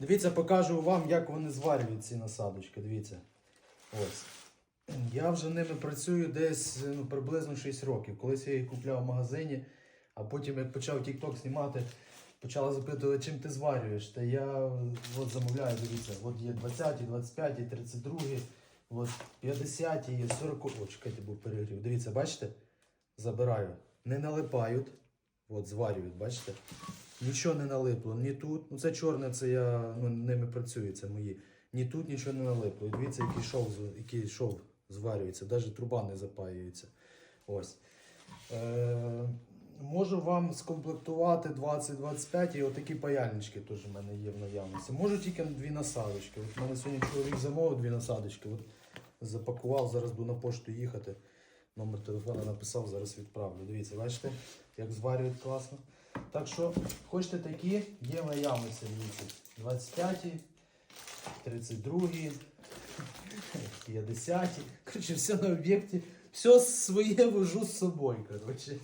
Дивіться, покажу вам, як вони зварюють ці насадочки. Дивіться. Ось. Я вже ними працюю десь ну, приблизно 6 років. Колись я їх купляв в магазині, а потім, як почав TikTok знімати, почала запитувати, чим ти зварюєш. Та я от замовляю, дивіться, от є 20, 25, 32, от 50 і 40. О, чекайте, був перегрів. Дивіться, бачите? Забираю. Не налипають. От, зварюють, бачите? Нічого не налипло, ні тут. Ну це чорне, це я ну, ними працюю, це мої. Ні тут нічого не налипло. І дивіться, який шов, який шов зварюється, навіть труба не запаюється. Ось. Е, можу вам скомплектувати 20-25 і отакі паяльнички теж в мене є в наявності. Можу тільки дві насадочки. От в мене сьогодні чоловік замовив дві насадочки. От запакував, зараз буду на пошту їхати. Номер телефона написав, зараз відправлю. Дивіться, бачите, як зварюють класно. Так що, хочете такі, є наявності, дивіться. 25, 32, 50. Коротше, все на об'єкті. Все своє вожу з собою. Коротше.